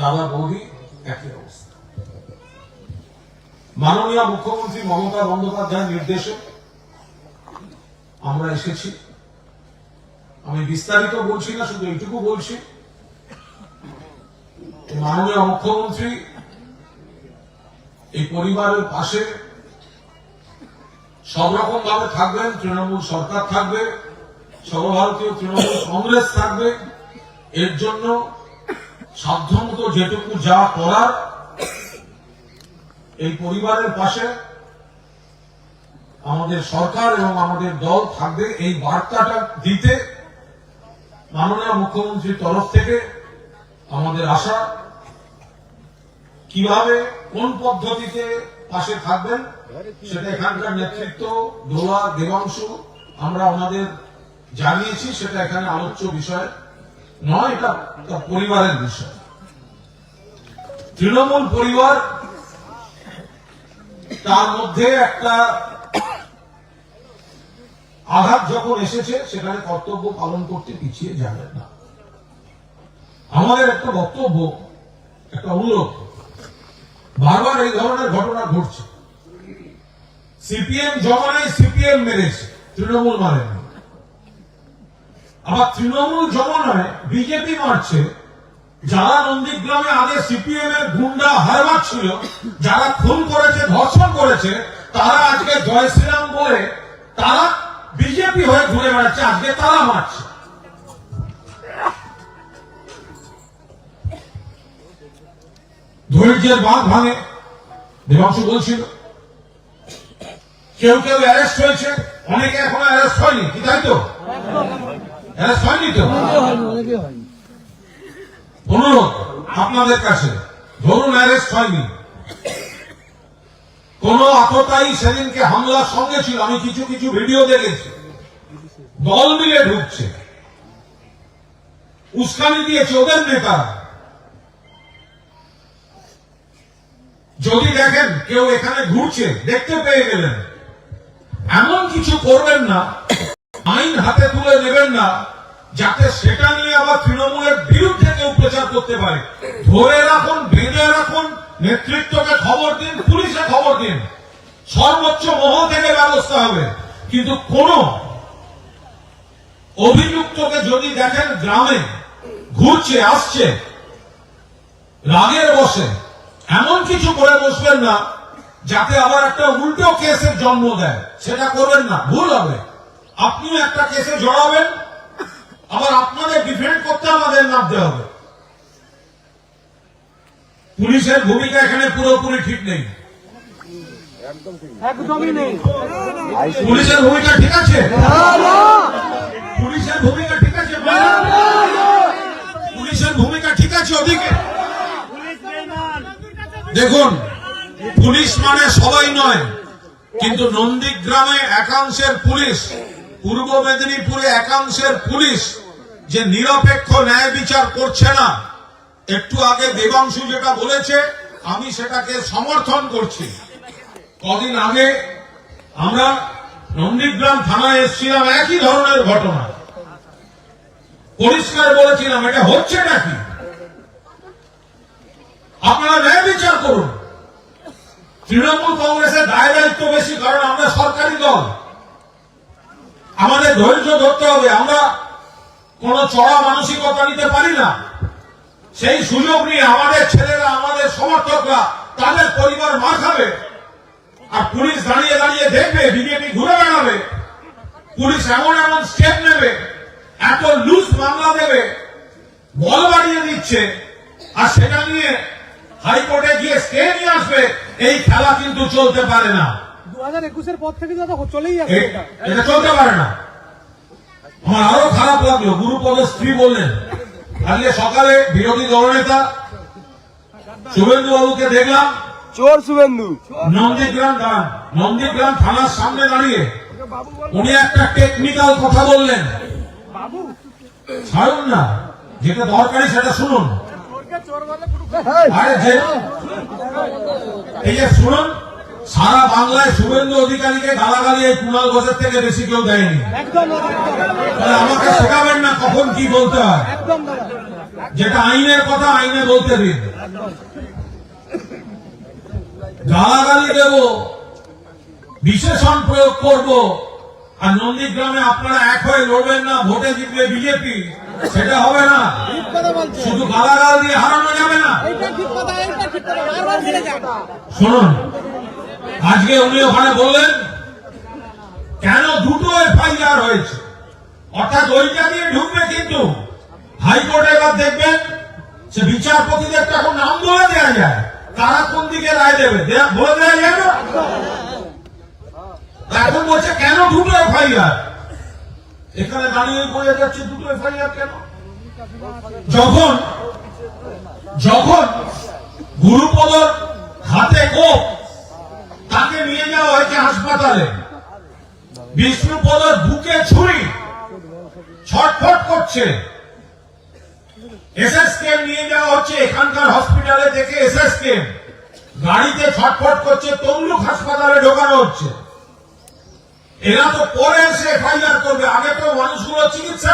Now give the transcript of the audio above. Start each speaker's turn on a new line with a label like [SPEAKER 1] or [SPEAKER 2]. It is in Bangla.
[SPEAKER 1] দাদা বৌদি, একই অবস্থা। মাননীয় মুখ্যমন্ত্রী মমতা বন্দ্যোপাধ্যায়ের নির্দেশে আমরা এসেছি। আমি বিস্তারিত বলছি না, শুধু এইটুকু বলছি, মাননীয় মুখ্যমন্ত্রী এই পরিবারের পাশে সব রকম ভাবে থাকবেন, তৃণমূল সরকার থাকবে, সর্বভারতীয় তৃণমূল কংগ্রেস থাকবে। এর জন্য সাধ্যমতো যেটুকু যা করার, এই পরিবারের পাশে আমাদের সরকার এবং আমাদের দল থাকবে। এই বার্তাটা দিতে মাননীয় মুখ্যমন্ত্রীর তরফ থেকে আমাদের আশা, কীভাবে, কোন পদ্ধতিতে পাশে থাকবেন, সেটা এখানকার নেতৃত্ব, দোলা, দেবাংশু, আমরা ওনাদের জানিয়েছি, সেটা এখানে আলোচ্য বিষয়। নয়, এটা পরিবারের বিষয়। তৃণমূল পরিবার, তার মধ্যে একটা আঘাত যখন এসেছে, সেখানে কর্তব্য পালন করতে পিছিয়ে যাবেন না। আমাদের একটা বক্তব্য, একটা অনুরোধ, বারবার এই ধরনের ঘটনা ঘটছে। সিপিএম জমানায় সিপিএম মেরেছে, তৃণমূল মারেনি আবার তৃণমূল জমানায় বিজেপি মারছে, যারা নন্দীগ্রামে আগে সিপিএম এর গুন্ডা হারবার ছিল, যারা খুন করেছে, ধর্ষণ করেছে, তারা আজকে জয় শ্রীরাম বলে তারা বিজেপি হয়ে ঘুরে বেড়াচ্ছে, আজকে তারা মারছে। ধৈর্যের বাঁধ ভাঙে, দেবাংশু বলছিল। কেউ কেউ অ্যারেস্ট হয়েছে, অনেকে এখনও অ্যারেস্ট হয়নি, কি তাই তো? অ্যারেস্ট হয়নি তো? অনুরোধ আপনাদের কাছে ধরুন অ্যারেস্ট হয়নি। কোন আততাই সেদিনকে হামলার সঙ্গে ছিল। আমি কিছু কিছু ভিডিও দেখেছি। দল মিলে ঢুকছে। উস্কানি দিয়েছে ওদের নেতা যদি দেখেন কেউ এখানে ঘুরছে দেখতে পেয়ে গেলেন। এমন কিছু করবেন না। আইন হাতে তুলে নেবেন না। যাতে সেটা নিয়ে আবার তৃণমূলের বিরুদ্ধে কেউ প্রচার করতে পারে। ধরে রাখুন, বেঁধে রাখুন, নেতৃত্বকে খবর দিন, পুলিশে খবর দিন। সর্বোচ্চ মহল থেকে ব্যবস্থা হবে। কিন্তু কোন অভিযুক্তকে যদি দেখেন গ্রামে ঘুরছে, আসছে, রাগের বসে, এমন কিছু করে বসবেন না, যাতে আবার একটা উল্টো কেসের জন্ম দেয়। সেটা করবেন না, ভুল হবে। আপনিও একটা কেসে জড়াবেন আবার আপনাদের ডিফেন্ড করতে আমাদের নামতে হবে। পুলিশের ভূমিকা এখানে পুরোপুরি ঠিক নেই।
[SPEAKER 2] একদমই নেই।
[SPEAKER 1] পুলিশের ভূমিকা ঠিক আছে? পুলিশের ভূমিকা ঠিক আছে? পুলিশের ভূমিকা ঠিক আছে ওদিকে? দেখুন পুলিশ মানে সবাই নয় কিন্তু নন্দীগ্রামে একাংশের পুলিশ। পূর্ব মেদিনীপুরে একাংশের পুলিশ যে নিরপেক্ষ ন্যায় বিচার করছে না, একটু আগে দেবাংশু যেটা বলেছে, আমি সেটাকে সমর্থন করছি। কদিন আগে আমরা নন্দীগ্রাম থানায় এসেছিলাম, একই ধরনের ঘটনা। পরিষ্কার বলেছিলাম, এটা হচ্ছে নাকি? আপনারা ন্যায় বিচার করুন। তৃণমূল কংগ্রেসের দায় দায়িত্ব বেশি, কারণ আমরা সরকারি দল। আমাদের ধৈর্য ধরতে হবে। আমরা কোন চড়া মানসিকতা নিতে পারি না। সেই সুযোগ নিয়ে আমাদের ছেলেরা, আমাদের সমর্থকরা তাদের পরিবার মার খাবে আর পুলিশ দাঁড়িয়ে দাঁড়িয়ে দেখবে, বিজেপি ঘুরে বেড়াবে। পুলিশ এমন এমন স্টেপ নেবে, এত লুজ মামলা দেবে, বল বাড়িয়ে দিচ্ছে। আর সেটা নিয়ে হাইকোর্টে গিয়ে স্টে নিয়ে আসবে, এই খেলা কিন্তু চলতে পারে না।
[SPEAKER 2] দু হাজার একুশের পর থেকে দাদা চলেই যাচ্ছে এটা।
[SPEAKER 1] এটা চলতে পারে না। আমার আরও খারাপ লাগল গুরুপদ স্ত্রী বললেন আজকে সকালে বিরোধী দলনেতা শুভেন্দু বাবুকে দেখলাম।
[SPEAKER 3] চোর শুভেন্দু।
[SPEAKER 1] নন্দীগ্রাম দাঁড়ান নন্দীগ্রাম থানার সামনে দাঁড়িয়ে উনি একটা টেকনিক্যাল কথা বললেন।
[SPEAKER 2] বাবু।
[SPEAKER 1] ছাড়ুন না যেটা দরকারি সেটা শুনুন। আরে যে এই যে শুনুন সারা বাংলায় শুভেন্দু অধিকারীকে গালাগালি এই কুণাল ঘোষের থেকে বেশি কেউ দেয়নি। আমাকে শেখাবেন না কখন কি বলতে হয়? যেটা আইনের কথা আইনে বলতে দিন। গালাগালি দেব বিশেষণ প্রয়োগ করব আর নন্দীগ্রামে আপনারা এক হয়ে লড়বেন না ভোটে জিতবে বিজেপি সেটা হবে না। শুধু গালাগাল দিয়ে হারানো যাবে না। শুনুন আজকে উনি ওখানে বললেন, কেন দুটো এফআইআর হয়েছে? অর্থাৎ ওইটা দিয়ে ঢুকবে কিন্তু। হাইকোর্টে এবার দেখবেন, সে বিচারপতিদের তো এখন নাম বলে দেওয়া যায়। তারা কোন দিকে রায় দেবে? বলে দেওয়া যায় না? এখন বলছে, কেন দুটো এফআইআর এখানে দাঁড়িয়ে বোঝা যাচ্ছে, দুটো এফআইআর কেন? যখন যখন গুরুপদর হাতে কোপ হাসপাতালে বিষ্ণুপদর বুকে ছুরি ছটফট করছে। এসএস কেম নিয়ে যাওয়া হচ্ছে, এখানকার হসপিটালে দেখে এসএস কেম গাড়িতে ছটফট করছে, তমলুক হাসপাতালে ঢোকানো হচ্ছে। এরা তো পরে এসে এফআইআর করবে, আগে তো মানুষগুলো চিকিৎসা